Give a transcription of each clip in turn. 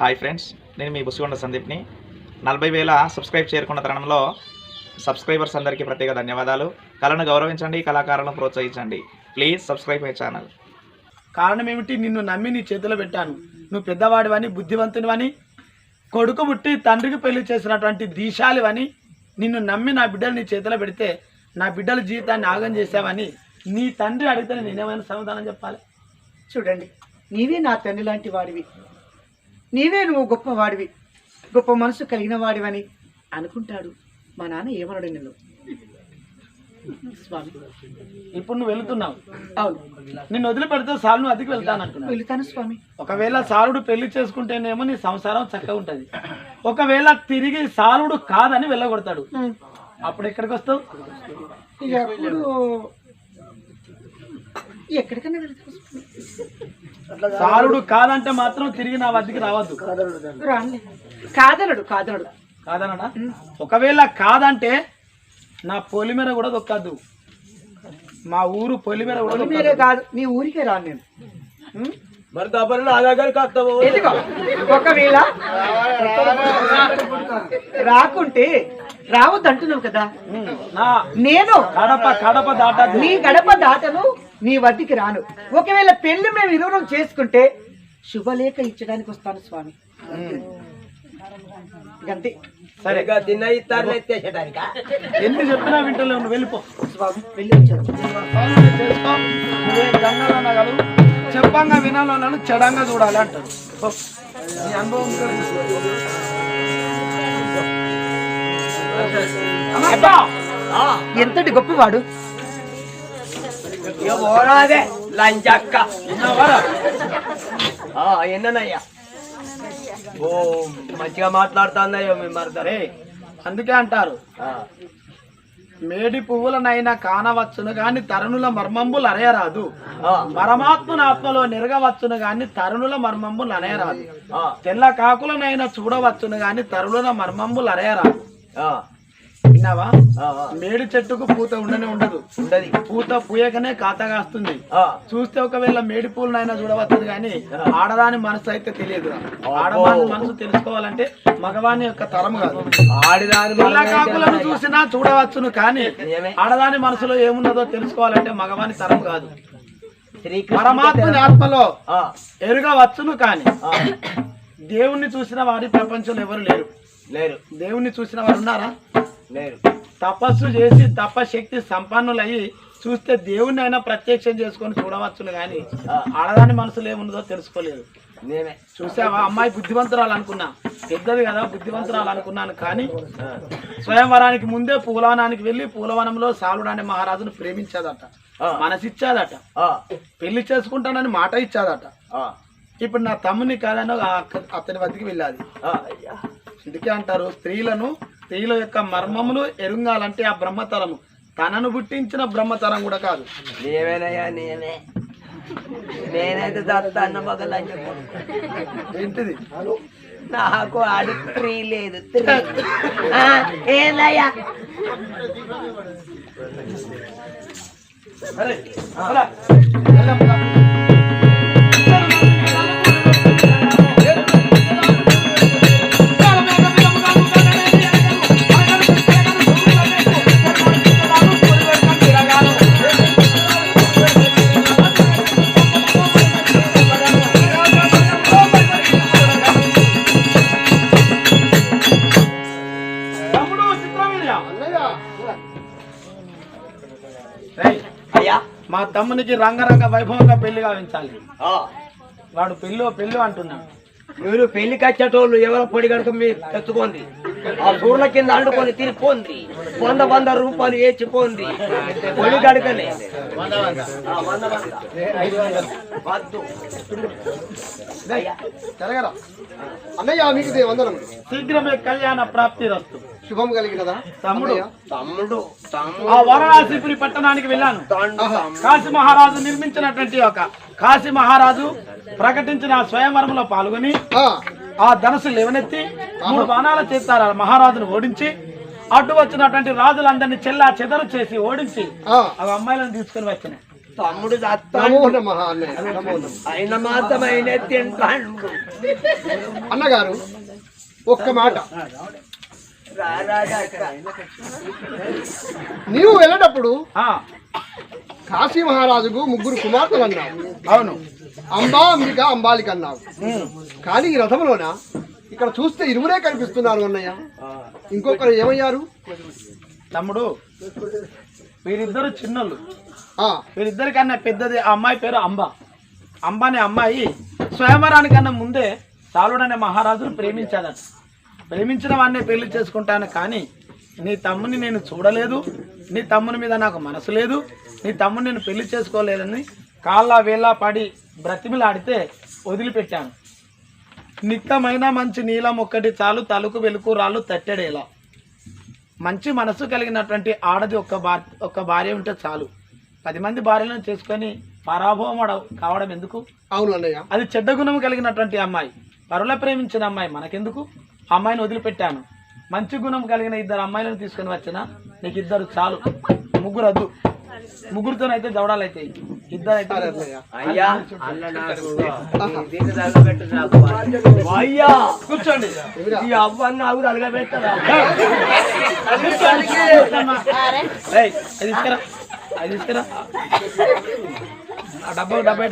Hi friends నేను మీ బుసిగొండ సందీప్ని. నలభై వేల సబ్స్క్రైబ్ చేరుకున్న తరుణంలో సబ్స్క్రైబర్స్ అందరికీ ప్రత్యేక ధన్యవాదాలు. కళను గౌరవించండి కళాకారులను ప్రోత్సహించండి. Please subscribe my channel. కారణం ఏమిటి నిన్ను నమ్మి నీ చేతిలో పెట్టాను. నువ్వు పెద్దవాడివని బుద్ధివంతునివని కొడుకు పుట్టి తండ్రికి పెళ్ళి చేసినటువంటి దీశాలివని నిన్ను నమ్మి నా బిడ్డలు నీ చేతిలో పెడితే నా బిడ్డల జీవితాన్ని ఆగం చేసావని నీ తండ్రి అడిగితే నేనేమైనా సమాధానం చెప్పాలి? చూడండి నీవే నా తండ్రి లాంటి వాడివి. నీవే నువ్వు గొప్పవాడివి. గొప్ప మనసు కలిగిన వాడివని అనుకుంటాడు. మా నాన్న ఏమనడు నిన్ను. స్వామి. ఇప్పుడు నువ్వు వెళుతున్నావు. అవును. నిన్ను వదిలిపెడితే సార్ నువ్వు అదికి వెళ్తానంటున్నావు వెళుతాను స్వామి. ఒకవేళ సారుడు పెళ్ళి చేసుకుంటేనేమో నీ సంసారం చక్కగా ఉంటది. ఒకవేళ తిరిగి సారుడు కాదని వెళ్ళగొడతాడు. అప్పుడు ఎక్కడికి వస్తావు? ఎక్కడికైనా వెళ్తాను స్వామి. సారుడు కాదంటే మాత్రం తిరిగి నా వద్దకి రావద్దు. కాదనడు కాదనడు. కాదనడా ఒకవేళ కాదంటే నా పొలిమేర కూడా దొక్కద్దు. మా ఊరు పొలిమేర కూడా. కాదు నీ ఊరికే రాను నేను? మరి దబ్బరి నా దగ్గరికి వస్తావు ఎందుకో ఒకవేళ రాకుంటే రావద్దు అంటున్నావు కదా నేను కడప కడప దాటద్దు నీ గడప దాటను నీ వద్దకి రాను ఒకవేళ పెళ్ళి మేము ఇరువురం చేసుకుంటే శుభలేఖ ఇచ్చడానికి వస్తాను స్వామి అంతే సరే ఎన్ని చెప్పినా వింటలేవు నువ్వు వెళ్ళిపో స్వామి వెళ్ళి వచ్చారు చెప్పంగా వినాలన్నాను చెడంగా చూడాలి అంటారు. నీ అనుభవం! ఎంతటి గొప్పవాడు? పోరాదే? ఎన్ననయ్యా? ఓ మంచిగా మాట్లాడుతుందయ్యో మీ మరదరే. అందుకే అంటారు. మేడి పువ్వులనైనా కానవచ్చును గాని తరుణుల మర్మంబులు అనయరాదు. పరమాత్మన ఆత్మలో నిరగవచ్చును గాని తరుణుల మర్మంబులు అనయరాదు. తెల్ల కాకులనైనా చూడవచ్చును గాని తరుణుల మర్మంబులు అనయరాదు. విన్నావా మేడి చెట్టుకు పూత ఉండనే ఉండదు. ఉండది. పూత పూయకనే కాత కాస్తుంది చూస్తే ఒకవేళ మేడి పూలనైనా చూడవచ్చు కానీ ఆడదాని మనసు అయితే తెలియదు ఆడదాని మనసు తెలుసుకోవాలంటే మగవాని యొక్క తరం కాదు. ఆడిదాని చూసినా చూడవచ్చును కానీ ఆడదాని మనసులో ఏమున్నదో తెలుసుకోవాలంటే మగవాని తరం కాదు. పరమాత్మని ఆత్మలో ఎరుగవచ్చును కానీ దేవుణ్ణి చూసిన వారి ప్రపంచంలో ఎవరు లేరు? లేరు. దేవుణ్ణి చూసిన వారు ఉన్నారా? తపస్సు చేసి తపశక్తి సంపన్నులయ్యి చూస్తే దేవుణ్ణి అయినా ప్రత్యక్షం చేసుకొని చూడవచ్చును కానీ ఆడదాని మనసులో ఏమున్నదో తెలుసుకోలేదు. నేనే. చూసావా? అమ్మాయి బుద్ధివంతురాలు అనుకున్నా. పెద్దది కదా బుద్ధివంతురాలు అనుకున్నాను కానీ స్వయంవరానికి ముందే పూలవనానికి వెళ్ళి పూలవనంలో సాలుడు అనే మహారాజును ప్రేమించాదట. మనసిచ్చాదట. పెళ్ళి చేసుకుంటానని మాట ఇచ్చాదట. ఇప్పుడు నా తమ్ముని కాదని అతని వద్దకి వెళ్ళాలి అందుకే అంటారు స్త్రీలను స్త్రీల యొక్క మర్మములు ఎరుంగాలంటే ఆ బ్రహ్మతరము. తనను పుట్టించిన బ్రహ్మతరం కూడా కాదు. నేనేనయ్యా నేనే? నేనైతే దత్తాన్న మగలని చెప్పు. ఏంటిది? నాకు ఆడు త్రీ లేదు. ఏందయ్యా? తమ్మునికి రంగరంగ వైభవంగా పెళ్ళి గావించాలి ఆ, వాడు పెళ్ళి పెళ్ళి అంటున్నాడు. మీరు పెళ్ళికి వచ్చేటోళ్ళు ఎవరో పొడి కనుక మీరు తెచ్చుకోండి ఆ సూర్ల కింద అండుకొని తిరిగిపోండి వంద వంద రూపాయలు ఏచిపోండి పొడి. జరగరా అన్నయ్య మీకు దే వందనములు శీఘ్రమే కళ్యాణ ప్రాప్తి రస్తు. శుభం కలిగినదా? తమ్ముడు. తమ్ముడు ఆ వారణాసిపురి పట్టణానికి వెళ్ళాను. కాశీ మహారాజు నిర్మించినటువంటి ఒక కాశీ మహారాజు ప్రకటించిన స్వయంవరంలో పాల్గొని ఆ, ధనుసు లేవనెత్తి మూడు బాణాల చేస్తారు ఆ మహారాజును ఓడించి అడ్డు వచ్చినటువంటి రాజులందరినీ చెల్లా చెదరు చేసి ఓడించి ఆ, అమ్మాయిలను తీసుకుని వచ్చినాయి. తమ్ముడు ఆయన మాత్రం ఆయన తింటాడు అన్నగారు ఒక్క మాట. నీవు వెళ్ళేటప్పుడు ఆ, కాశీ మహారాజుకు ముగ్గురు కుమార్తెలు అన్నావు. అవును. అంబా అంబిక అంబాలిక అన్నావు. కానీ ఈ రథంలోన ఇక్కడ చూస్తే ఇరువురే కనిపిస్తున్నారు అన్నయ్య. ఇంకొకరు ఏమయ్యారు? తమ్ముడు వీరిద్దరు చిన్నోళ్ళు. ఆ. వీరిద్దరికన్నా పెద్దది ఆ అమ్మాయి పేరు అంబ. అంబ అనే అమ్మాయి. స్వయంవరానికన్నా ముందే సాలుడు అనే మహారాజును ప్రేమించాదట ప్రేమించిన వాడిని పెళ్ళి చేసుకుంటాను కానీ నీ తమ్ముని నేను చూడలేదు నీ తమ్ముని మీద నాకు మనసు లేదు నీ తమ్ముని నేను పెళ్ళి చేసుకోలేదని కాళ్ళ వేళ్ళ పడి బ్రతిమిలాడితే వదిలిపెట్టాను. నిత్తమైన మంచి నీలం ఒక్కటి చాలు తలుకు వెలుకు రాళ్ళు తట్టెడేలా. మంచి మనసు కలిగినటువంటి ఆడది ఒక్క భార్య ఒక్క భార్య ఉంటే చాలు. పది మంది భార్యలను చేసుకొని పరాభవం కావడం ఎందుకు? అవును అది చెడ్డ గుణం కలిగినటువంటి అమ్మాయి. పరుల ప్రేమించిన అమ్మాయి మనకెందుకు? అమ్మాయిని వదిలిపెట్టాను. మంచి గుణం కలిగిన ఇద్దరు అమ్మాయిలను తీసుకొని వచ్చిన నీకు ఇద్దరు చాలు. ముగ్గురు వద్దు ముగ్గురితోనైతే దవడాలు అయితే ఇద్దరు అయితే అయ్యా నాకు. నాకు కూర్చోండి. ఈ అవ్వన్న ఆవిడ అలగబెట్టరా? అది తీసుకురా. అది తీసుకురా. ఆ డబ్బా డబ్బా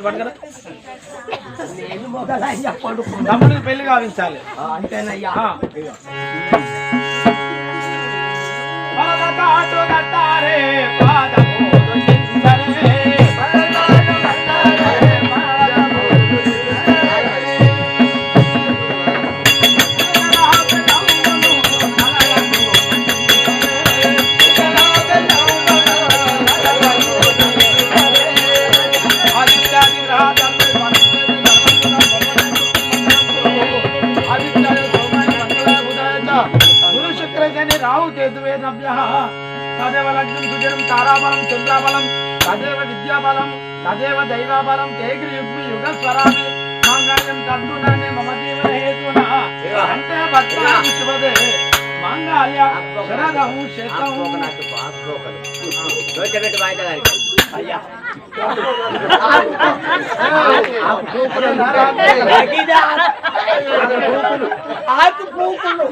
మొదలయ్యా పడుకో తమ్ముడికి పెళ్ళి కావించాలి. అంతేనయ్యా. పాదము విద్యాబలం తదేవ దైవాబలం తేగ్రి యుగ్మి యుగ స్వరామి మాంగళ్యం తద్దునని మమ జీవన హేతున అంటే భద్రామి శుభదే మాంగళ్య శరదం శతం అయ్యా ఆకు పూకులు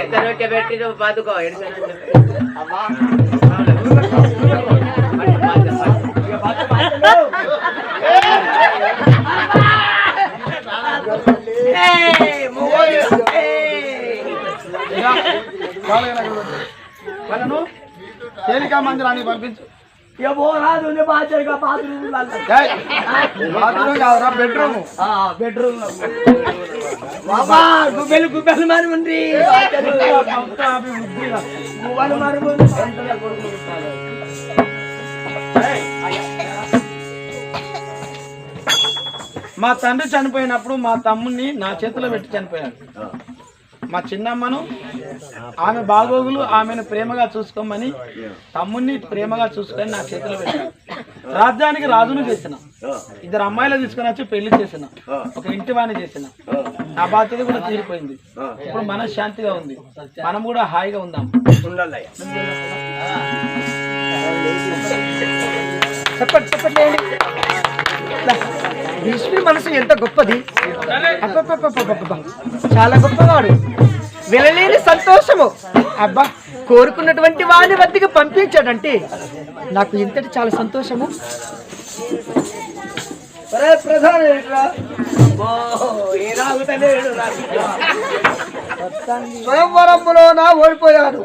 ఎంతనొక్క పెట్టి నువ్వు తేలిక మందిరానికి పంపించు. బెడ్రూమ్. బెడ్రూమ్. బాబా గుబ్బెలు గుబ్బెలు మరి గువ్వలు మా తండ్రి చనిపోయినప్పుడు మా తమ్ముడిని నా చేతిలో పెట్టి చనిపోయాడు. మా చిన్నమ్మను ఆమె బాగోగులు ఆమెను ప్రేమగా చూసుకోమని తమ్ముడిని ప్రేమగా చూసుకొని నా చేతిలో పెట్టాను. రాజ్యానికి రాజును చేసిన. ఇద్దరు అమ్మాయిలు తీసుకొని వచ్చి పెళ్ళి చేసిన. ఒక ఇంటి వాణి చేసిన. నా బాధ్యత కూడా తీరిపోయింది. ఇప్పుడు మన శాంతిగా ఉంది. మనం కూడా హాయిగా ఉందాం. చెప్పండి చెప్పండి. భీష్ముడి మనసు ఎంత గొప్పది. చాలా గొప్పవాడు. వెళ్ళలేని సంతోషము. అబ్బా కోరుకున్నటువంటి వాడి వద్దకు పంపించాడంటే నాకు ఇంతటి చాలా సంతోషము. ప్రధాన స్వయంవరంలో నా ఓడిపోయాడు.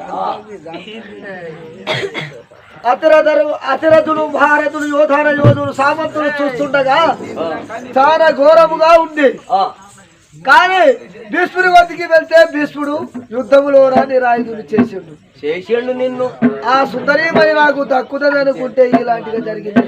అతిరథులు అతిరథులు భారతులు యోధాన యోధులు సామంతులు చూస్తుండగా చాలా ఘోరముగా ఉంది. కానీ భీష్ముడి వద్దకి వెళ్తే భీష్ముడు యుద్ధములో నిరాయుధులు చేసిండు. చేసిండు నిన్ను. ఆ సుందరీమణి నాకు దక్కుతుంది అనుకుంటే ఇలాంటిగా జరిగింది.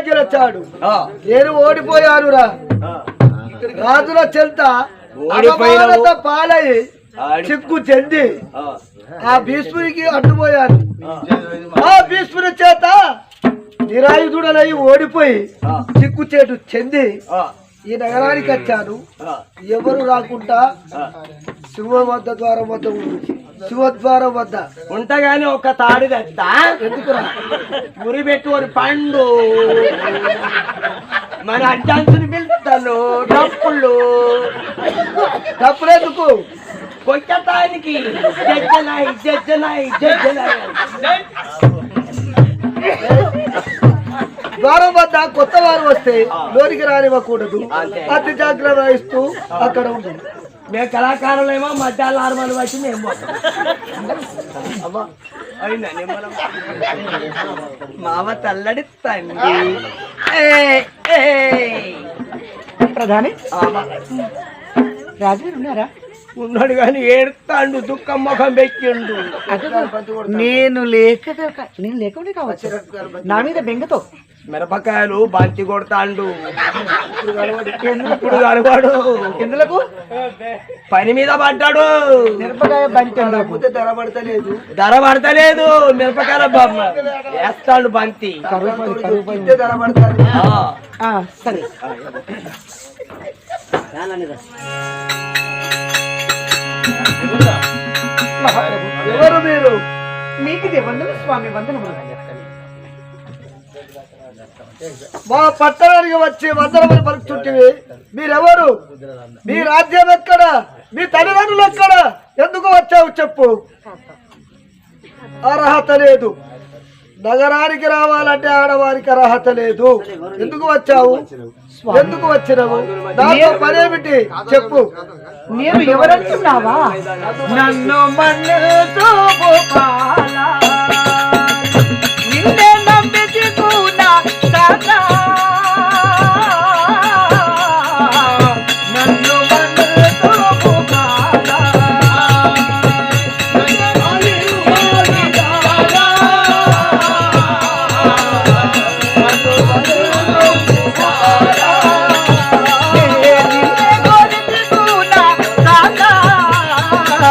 భీష్ముడే గెలిచాడు నేను ఓడిపోయానురా. రాజుల చెంత అవమానత పాలై చిక్కు చెంది ఆ. భీష్మునికి అడ్డుపోయాను. ఆ. భీష్ముని చేత నిరాయుధుడలై ఓడిపోయి చిక్కుచేటు చెంది ఈ నగరానికి వచ్చాను. ఎవరు రాకుండా శివ వద్ద ద్వారం వద్ద శివద్వారం వద్ద. ఉంటగానే ఒక తాడు తెస్తా ఎందుకురా? మురి పెట్టుకొని పండు. మన అడ్డాన్సుని పిలుస్తాను. డప్పులు. తప్పులేందుకు కొట్టటానికి జజ్జనాయి జజ్జనాయి జజ్జనాయి ద్వారం వద్ద కొత్త వారు వస్తే లోనికి రానివ్వకూడదు. అతి. జాగ్రత్త వహిస్తూ అక్కడ ఉంది మేము కళాకారులేమో మధ్యాహ్నం ఆరు మంది వచ్చి మేము పోతాం. మావ తల్లడి తండ్రి. ప్రధాని. రాజుగారు ఉన్నారా? ఉన్నాడు కానీ ఏడుతాండు దుఃఖం ముఖం పెట్టిండు. నేను లేక నేను లేకుండా కావచ్చు. నా మీద బెంగతో. మిరపకాయలు బంతి కొడతాండు. ఇప్పుడు కలవాడు ఎందులకు పని మీద పడ్డాడు. మిరపకాయ బంతి ధర పడతలేదు. ధర పడతలేదు. మిరపకాయల బొమ్మ వేస్తాడు బంతి. ధర. ఆ, సరే. ఎవరు మీరు? మీకు వందన స్వామి వందనములు మా పట్టణానికి వచ్చి వందరమని పలుకుతుంటివి మీరెవరు? మీ రాజ్యం ఎక్కడ? మీ తల్లిదండ్రులు ఎక్కడ? ఎందుకు వచ్చావు చెప్పు. అర్హత లేదు. నగరానికి రావాలంటే ఆడవారికి అర్హత లేదు. ఎందుకు వచ్చావు? ఎందుకు వచ్చినావు? దాంతో పనేమిటి? చెప్పు. నేను ఎవరంటున్నావా? నన్ను మన్నుతూ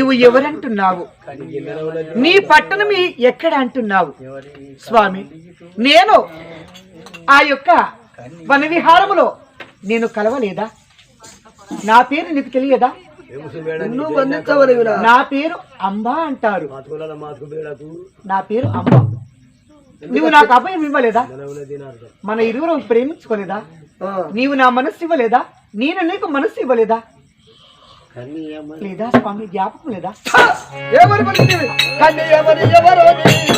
నీవు ఎవరంటున్నావు? నీ పట్టణం ఈ- ఎక్కడ అంటున్నావు? స్వామి నేను ఆ యొక్క వన విహారములో నేను కలవలేదా? నా పేరు నీకు తెలియదా? నా పేరు అంబా అంటారు. నా పేరు అంబ. నువ్వు నాకు అభయం ఇవ్వలేదా? మన ఇరువురు ప్రేమించుకోలేదా. నీవు నా మనస్సు ఇవ్వలేదా? నేను నీకు మనస్సు ఇవ్వలేదా? లేదా స్వామి జ్ఞాపకం లేదా? ఎవరి ఎవరో నీవు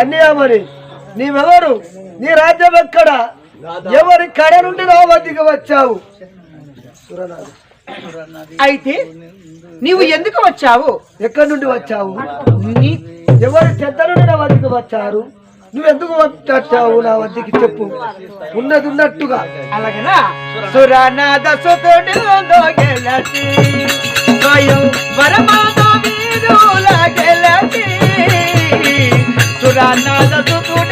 కన్యామణి నీవెవరు? నీ రాజ్యం ఎక్కడ? ఎవరి కడ నుండి నా వద్దకు వచ్చావు? అయితే నీవు ఎందుకు వచ్చావు? ఎక్కడి నుండి వచ్చావు? ఎవరి చెత్త నుండి నా వద్దకు వచ్చారు? నువ్వెందుకు వచ్చావు నా వద్దకి చెప్పు. ఉన్నది ఉన్నట్టుగా. అలాగనా? సురనాథ సుతుడు চোরা না যত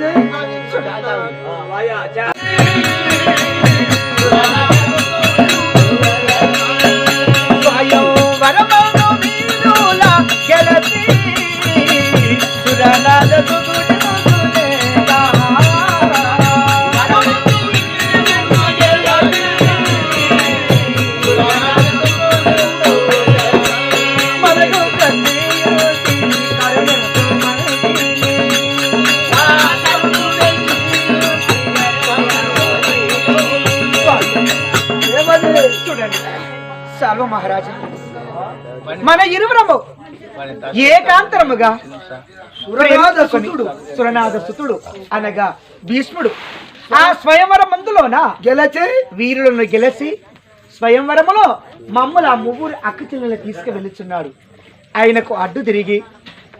谁把你我 మన ఇరువురము ఏకాంతరముగా సురనాథ సుతుడు. అనగా భీష్ముడు ఆ స్వయంవరం మందులోన గెలచి వీరులను గెలసి స్వయంవరములో మమ్మల్ని ఆ ముగ్గురు అక్క చెల్లెలు తీసుకువెళ్ళుచున్నాడు ఆయనకు అడ్డు తిరిగి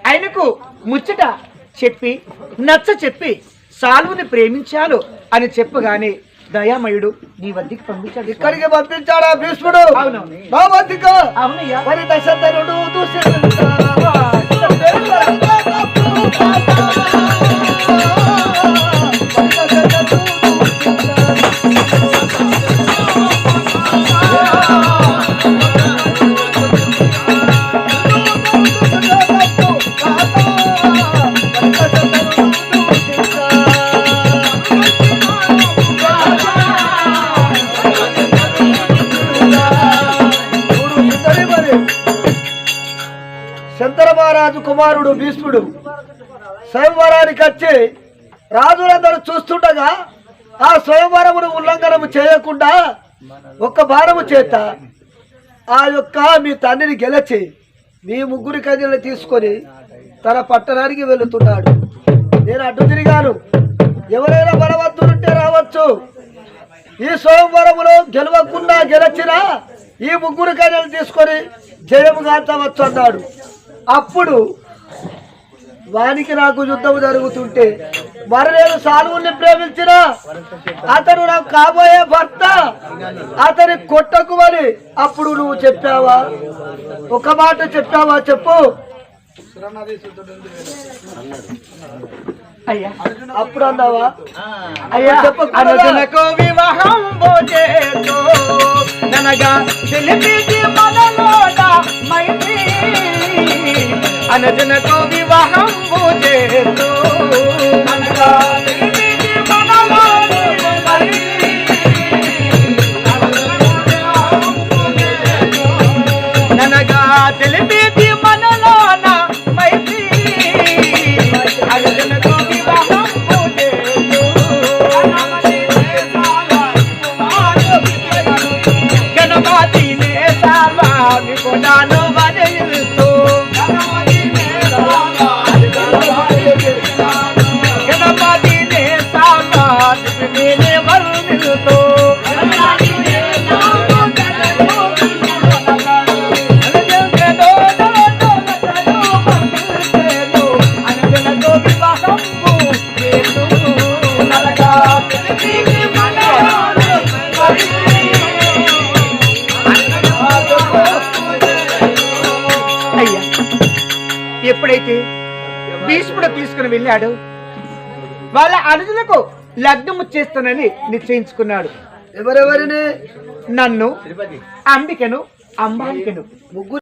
ఆయనకు ముచ్చట చెప్పి నచ్చ చెప్పి సాల్వుని ప్రేమించాను అని చెప్పగానే దయామయుడు నీ వద్దకు పంపించాడు ఇక్కడికి పంపించాడా భీష్ముడు. నా వద్దకు అవునయ్యా మరి. కుమారుడు భీష్ముడు. స్వయంవరానికి వచ్చి రాజులందరూ చూస్తుండగా ఆ స్వయంవరమును ఉల్లంఘనము చేయకుండా ఒక్క భారము చేత ఆ యొక్క మీ తండ్రిని గెలిచి మీ ముగ్గురి కన్యలు తీసుకొని తన పట్టణానికి వెళుతున్నాడు. నేను అడ్డు తిరిగాను. ఎవరైనా బలవంతులుంటే రావచ్చు. ఈ స్వయంవరములో గెలవకుండా గెలచినా ఈ ముగ్గురు కన్యలు తీసుకొని జయము కాంచవచ్చు అన్నాడు. అప్పుడు వానికి నాకు యుద్ధం జరుగుతుంటే మరి నేను సాలువుని ప్రేమించిన అతడు నాకు కాబోయే భర్త. అతని కొట్టకు అని అప్పుడు నువ్వు చెప్పావా? ఒక మాట చెప్పావా? చెప్పు. అయ్యా అప్పుడు అన్నావా? అయ్యా? అనుజునకు వివాహం ననగా మైత్రి. అనుజునకు వివాహం చేతో వెళ్ళాడు వాళ్ళ అనుజులకు లగ్నము చేస్తానని నిశ్చయించుకున్నాడు. ఎవరెవరిని? నన్ను అంబికను అంబాలికను. ముగ్గురు